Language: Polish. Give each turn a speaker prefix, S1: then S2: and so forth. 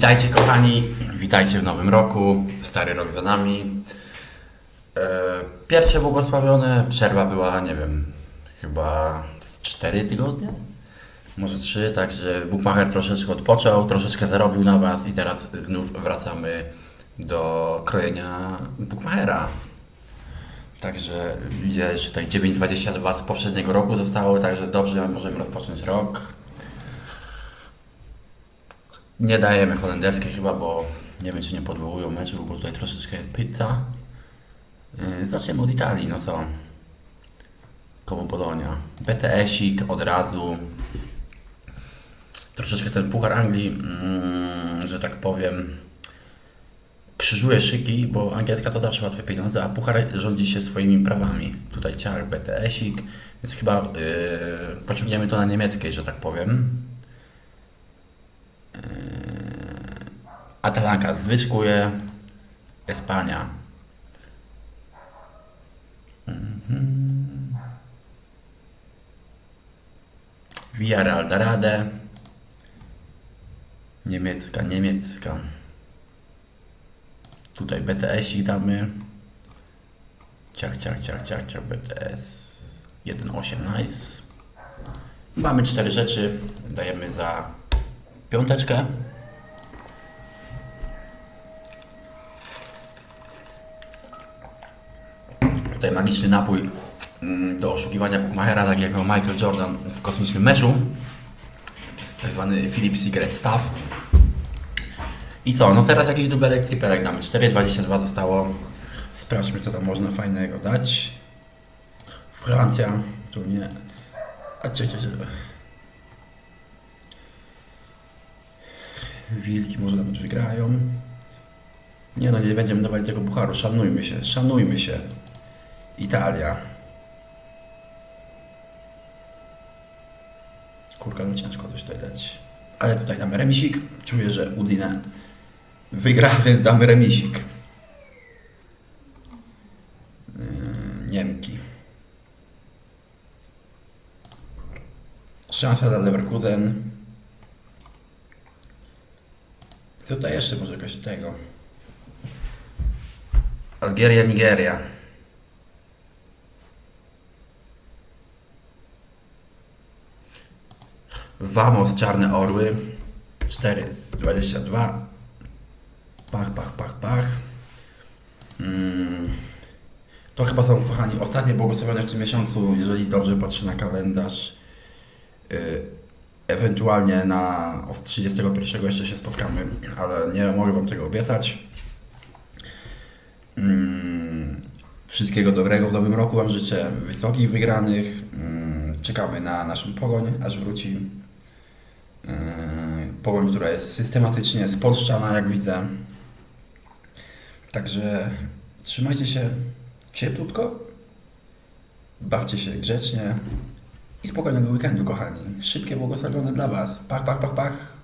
S1: Witajcie kochani, witajcie w nowym roku, stary rok za nami. E, Pierwsze błogosławione, przerwa była, nie wiem, chyba z 4 tygodnie? Może 3, także Bukmacher troszeczkę odpoczął, troszeczkę zarobił na Was i teraz znów wracamy do krojenia Bukmachera. Także widzę, że tutaj 9,22 z poprzedniego roku zostało, także dobrze możemy rozpocząć rok. Nie dajemy holenderskie chyba, bo nie wiem czy nie podwołują meczu, bo tutaj troszeczkę jest pizza. Yy, Zaczniemy od Italii, no co? Komu Polonia. BTS-ik od razu. Troszeczkę ten Puchar Anglii, mm, że tak powiem, krzyżuje szyki, bo angielska to zawsze łatwe pieniądze, a Puchar rządzi się swoimi prawami. Tutaj ciach BTS-ik, więc chyba yy, pociągniemy to na niemieckiej, że tak powiem. Atalanka zwyskuje. Espania. Mhm. Villarreal da radę. Niemiecka, niemiecka. Tutaj BTS-ik damy. Ciach, ciach, ciach, ciach, ciach, BTS. 1.8, nice. Mamy cztery rzeczy. Dajemy za piąteczkę. Tutaj magiczny napój mm, do oszukiwania Bukmachera, tak jak Michael Jordan w kosmicznym meczu. Tak zwany Philip Secret Staff. I co? No teraz jakiś dubelek, tripelek damy. 4,22 zostało. Sprawdźmy, co tam można fajnego dać. Francja, tu nie. A cie, cie, Wilki może nawet wygrają. Nie no, nie będziemy dawali tego pucharu. Szanujmy się, szanujmy się. Italia. Kurka, no ciężko coś tutaj dać. Ale tutaj damy remisik. Czuję, że Udine wygra, więc damy remisik. Yy, Niemki. Szansa dla Leverkusen. Co tutaj jeszcze może jakoś tego? Algieria, Nigeria. Vamos, Czarne Orły. 4, 22. Pach, pach, pach, pach. Mm. To chyba są, kochani, ostatnie błogosławione w tym miesiącu, jeżeli dobrze patrzę na kalendarz. Y, ewentualnie na od 31 jeszcze się spotkamy, ale nie mogę Wam tego obiecać. Mm, Wszystkiego dobrego w nowym roku Wam życzę, wysokich wygranych. Mm, Czekamy na naszą pogoń, aż wróci. Yy, Pogoń, która jest systematycznie spolszczana, jak widzę. Także trzymajcie się cieplutko, bawcie się grzecznie i spokojnego weekendu, kochani. Szybkie błogosławione dla Was. Pach, pach, pach, pach.